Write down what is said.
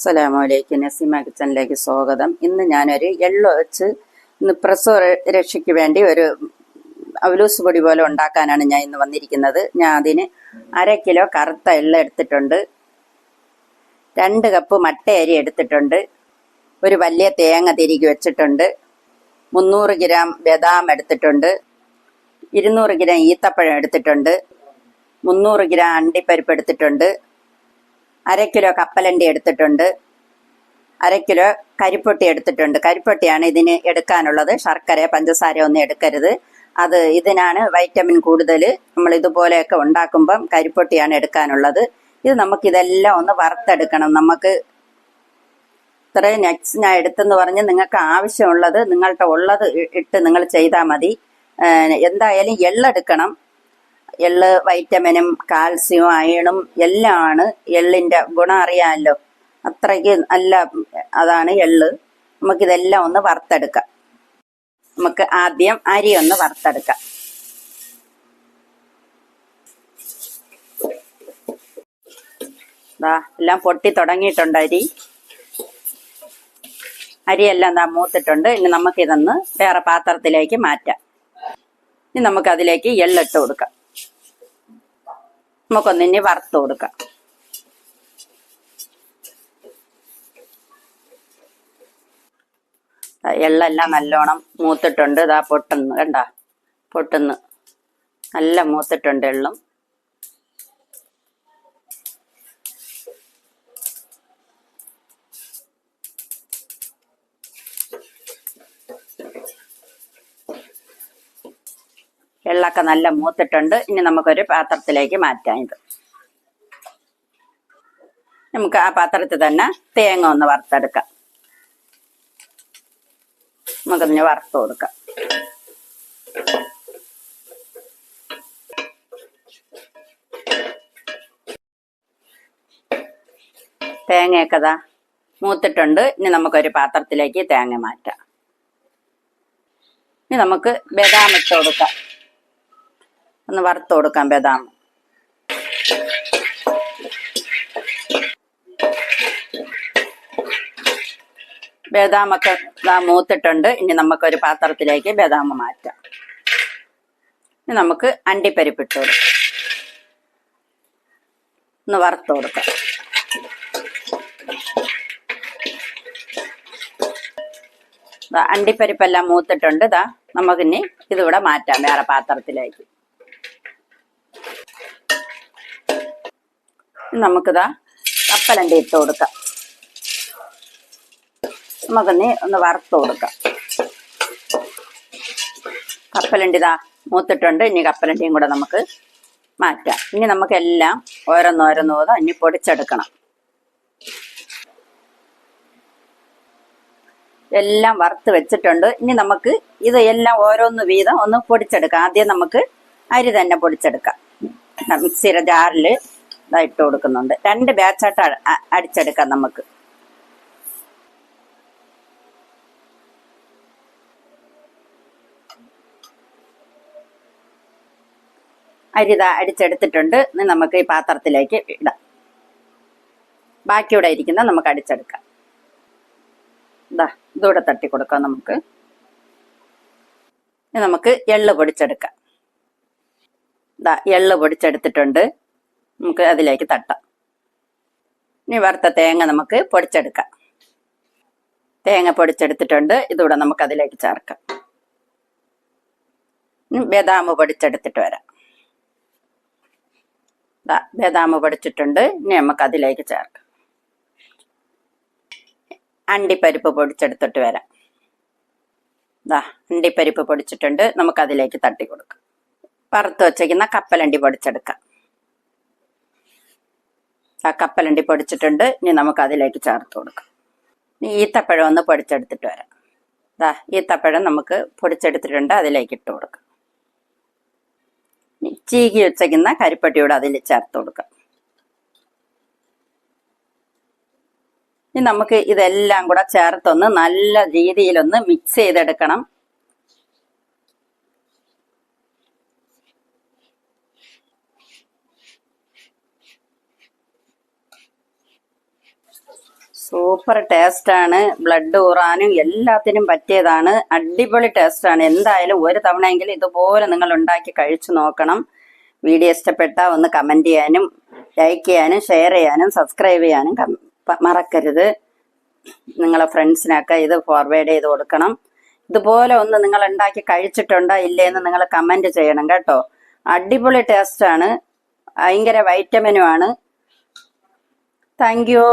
അസ്സലാമലൈക്കും നസീമ കിച്ചനിലേക്ക് സ്വാഗതം. ഇന്ന് ഞാനൊരു എള്ളോ വെച്ച് ഇന്ന് പ്രസവ രക്ഷയ്ക്ക് വേണ്ടി ഒരു അവലൂസ് പൊടി പോലെ ഉണ്ടാക്കാനാണ് ഞാൻ ഇന്ന് വന്നിരിക്കുന്നത്. ഞാൻ അതിന് അര കിലോ കറുത്ത എള്ള എടുത്തിട്ടുണ്ട്. രണ്ട് കപ്പ് മട്ട അരി എടുത്തിട്ടുണ്ട്. ഒരു വലിയ തേങ്ങ തിരികെ വെച്ചിട്ടുണ്ട്. മുന്നൂറ് ഗ്രാം ബദാം എടുത്തിട്ടുണ്ട്. ഇരുന്നൂറ് ഗ്രാം ഈത്തപ്പഴം എടുത്തിട്ടുണ്ട്. മുന്നൂറ് ഗ്രാം അണ്ടിപ്പരിപ്പ് എടുത്തിട്ടുണ്ട്. അര കിലോ കപ്പലണ്ടി എടുത്തിട്ടുണ്ട്. അര കിലോ കരിപ്പൊട്ടി എടുത്തിട്ടുണ്ട്. കരിപ്പൊട്ടിയാണ് ഇതിന് എടുക്കാനുള്ളത്. ശർക്കര പഞ്ചസാര ഒന്നും എടുക്കരുത്. അത് ഇതിനാണ് വൈറ്റമിൻ കൂടുതൽ നമ്മൾ ഇതുപോലെയൊക്കെ ഉണ്ടാക്കുമ്പം കരിപ്പൊട്ടിയാണ് എടുക്കാനുള്ളത്. ഇത് നമുക്ക് ഇതെല്ലാം ഒന്ന് വറുത്തെടുക്കണം. നമുക്ക് ഇത്രയും നെക്സ് ഞാൻ എടുത്തെന്ന് പറഞ്ഞ് നിങ്ങൾക്ക് ആവശ്യമുള്ളത് നിങ്ങളുടെ ഉള്ളത് ഇട്ട് നിങ്ങൾ ചെയ്താൽ മതി. എന്തായാലും എള്ളെടുക്കണം. എള്ള് വൈറ്റമിനും കാൽസ്യവും അയണും എല്ലാമാണ് എള്ളിന്റെ ഗുണം അറിയാമല്ലോ. അത്രയ്ക്ക് നല്ല അതാണ് എള്ള് നമുക്കിതെല്ലാം ഒന്ന് വറുത്തെടുക്കാം. നമുക്ക് ആദ്യം അരി ഒന്ന് വറുത്തെടുക്കാം. ദാ എല്ലാം പൊട്ടി തുടങ്ങിയിട്ടുണ്ട് അരി. അരിയെല്ലാം ദാ മൂത്തിട്ടുണ്ട്. ഇനി നമുക്കിതൊന്ന് വേറെ പാത്രത്തിലേക്ക് മാറ്റാം. ഇനി നമുക്ക് അതിലേക്ക് എള്ളിട്ട് കൊടുക്കാം. നമുക്കൊന്നിനി വറുത്ത് കൊടുക്കാം. എള്ളെല്ലാം നല്ലോണം മൂത്തിട്ടുണ്ട്. ഇതാ പൊട്ടുന്നു. കണ്ട? പൊട്ടുന്നു. നല്ല മൂത്തിട്ടുണ്ട് എള്ളും. എള്ളൊക്കെ നല്ല മൂത്തിട്ടുണ്ട്. ഇനി നമുക്കൊരു പാത്രത്തിലേക്ക് മാറ്റാം ഇത്. നമുക്ക് ആ പാത്രത്തിൽ തന്നെ തേങ്ങ ഒന്ന് വറുത്തെടുക്കാം. നമുക്കൊന്ന് വറുത്ത് കൊടുക്കാം. തേങ്ങയൊക്കെ മൂത്തിട്ടുണ്ട്. ഇനി നമുക്കൊരു പാത്രത്തിലേക്ക് തേങ്ങ മാറ്റാം. ഇനി നമുക്ക് ബദാം ഇട്ട് കൊടുക്കാം. ഒന്ന് വറുത്ത് കൊടുക്കാം ബദാം. ബദാമൊക്കെ മൂത്തിട്ടുണ്ട്. ഇനി നമുക്കൊരു പാത്രത്തിലേക്ക് ബദാം മാറ്റാം. ഇനി നമുക്ക് അണ്ടിപ്പരിപ്പിട്ട് കൊടുക്കാം. ഒന്ന് വറുത്ത് കൊടുക്കാം. അണ്ടിപ്പരിപ്പെല്ലാം മൂത്തിട്ടുണ്ട്. ഇതാ നമുക്കിനി ഇതിവിടെ മാറ്റാം വേറെ പാത്രത്തിലേക്ക്. നമുക്കിതാ കപ്പലണ്ടി ഇട്ട് കൊടുക്കാം. നമുക്കൊന്ന് ഒന്ന് വറുത്ത് കൊടുക്കാം. കപ്പലണ്ടി ഇതാ മൂത്തിട്ടുണ്ട്. ഇനി കപ്പലണ്ടിയും കൂടെ നമുക്ക് മാറ്റാം. ഇനി നമുക്കെല്ലാം ഓരോന്നോരോന്ന് ഇനി പൊടിച്ചെടുക്കണം. എല്ലാം വറുത്ത് വെച്ചിട്ടുണ്ട്. ഇനി നമുക്ക് ഇത് എല്ലാം ഓരോന്ന് വീതം ഒന്ന് പൊടിച്ചെടുക്കാം. ആദ്യം നമുക്ക് അരി തന്നെ പൊടിച്ചെടുക്കാം. മിക്സിയുടെ ജാറിൽ ഇതായിട്ട് കൊടുക്കുന്നുണ്ട്. രണ്ട് ബാച്ചായിട്ട് അടിച്ചെടുക്കാം നമുക്ക്. അരിത അടിച്ചെടുത്തിട്ടുണ്ട്. ഇനി നമുക്ക് ഈ പാത്രത്തിലേക്ക് ഇടാം. ബാക്കിയുടെ ഇരിക്കുന്ന നമുക്ക് അടിച്ചെടുക്കാം. ഇതാ ഇതൂടെ തട്ടി കൊടുക്കാം നമുക്ക്. നമുക്ക് എള്ള് പൊടിച്ചെടുക്കാം. ഇതാ എള്ള് പൊടിച്ചെടുത്തിട്ടുണ്ട്. നമുക്ക് അതിലേക്ക് തട്ടാം. ഇനി വറുത്ത തേങ്ങ നമുക്ക് പൊടിച്ചെടുക്കാം. തേങ്ങ പൊടിച്ചെടുത്തിട്ടുണ്ട്. ഇതുകൂടെ നമുക്ക് അതിലേക്ക് ചേർക്കാം ബദാം പൊടിച്ചെടുത്തിട്ട് വരാം. ബദാം പൊടിച്ചിട്ടുണ്ട്. ഇനി നമുക്ക് അതിലേക്ക് ചേർക്കാം. അണ്ടിപ്പരിപ്പ് പൊടിച്ചെടുത്തിട്ട് വരാം. ദാ അണ്ടിപ്പരിപ്പ് പൊടിച്ചിട്ടുണ്ട്. നമുക്ക് അതിലേക്ക് തട്ടി കൊടുക്കാം. വറുത്ത് വച്ചേക്കുന്ന കപ്പലണ്ടി പൊടിച്ചെടുക്കാം. ആ കപ്പലണ്ടി പൊടിച്ചിട്ടുണ്ട്. ഇനി നമുക്ക് അതിലേക്ക് ചേർത്ത് കൊടുക്കാം. ഇനി ഈത്തപ്പഴം ഒന്ന് പൊടിച്ചെടുത്തിട്ട് വരാം. ഇതാ ഈത്തപ്പഴം നമുക്ക് പൊടിച്ചെടുത്തിട്ടുണ്ട്. അതിലേക്ക് ഇട്ട് കൊടുക്കാം. ചീകി വെച്ചേക്കുന്ന കരിപ്പട്ടിയോട് അതിൽ ചേർത്ത് കൊടുക്കാം. ഇനി നമുക്ക് ഇതെല്ലാം കൂടെ ചേർത്തൊന്ന് നല്ല രീതിയിലൊന്ന് മിക്സ് ചെയ്തെടുക്കണം. സൂപ്പർ ടേസ്റ്റ് ആണ് ബ്ലഡ് ഊറാനും എല്ലാത്തിനും പറ്റിയതാണ്. അടിപൊളി ടേസ്റ്റ് ആണ് എന്തായാലും ഒരു തവണയെങ്കിലും ഇതുപോലെ നിങ്ങൾ ഉണ്ടാക്കി കഴിച്ചു നോക്കണം. വീഡിയോ ഇഷ്ടപ്പെട്ട ഒന്ന് കമന്റ് ചെയ്യാനും ലൈക്ക് ചെയ്യാനും ഷെയർ ചെയ്യാനും സബ്സ്ക്രൈബ് ചെയ്യാനും മറക്കരുത്. നിങ്ങളെ ഫ്രണ്ട്സിനൊക്കെ ഇത് ഫോർവേഡ് ചെയ്ത് കൊടുക്കണം. ഇതുപോലെ ഒന്ന് നിങ്ങൾ ഉണ്ടാക്കി കഴിച്ചിട്ടുണ്ടോ ഇല്ലേന്ന് നിങ്ങൾ കമന്റ് ചെയ്യണം കേട്ടോ. അടിപൊളി ടേസ്റ്റ് ആണ് ഭയങ്കര വൈറ്റമിനും ആണ്. Thank you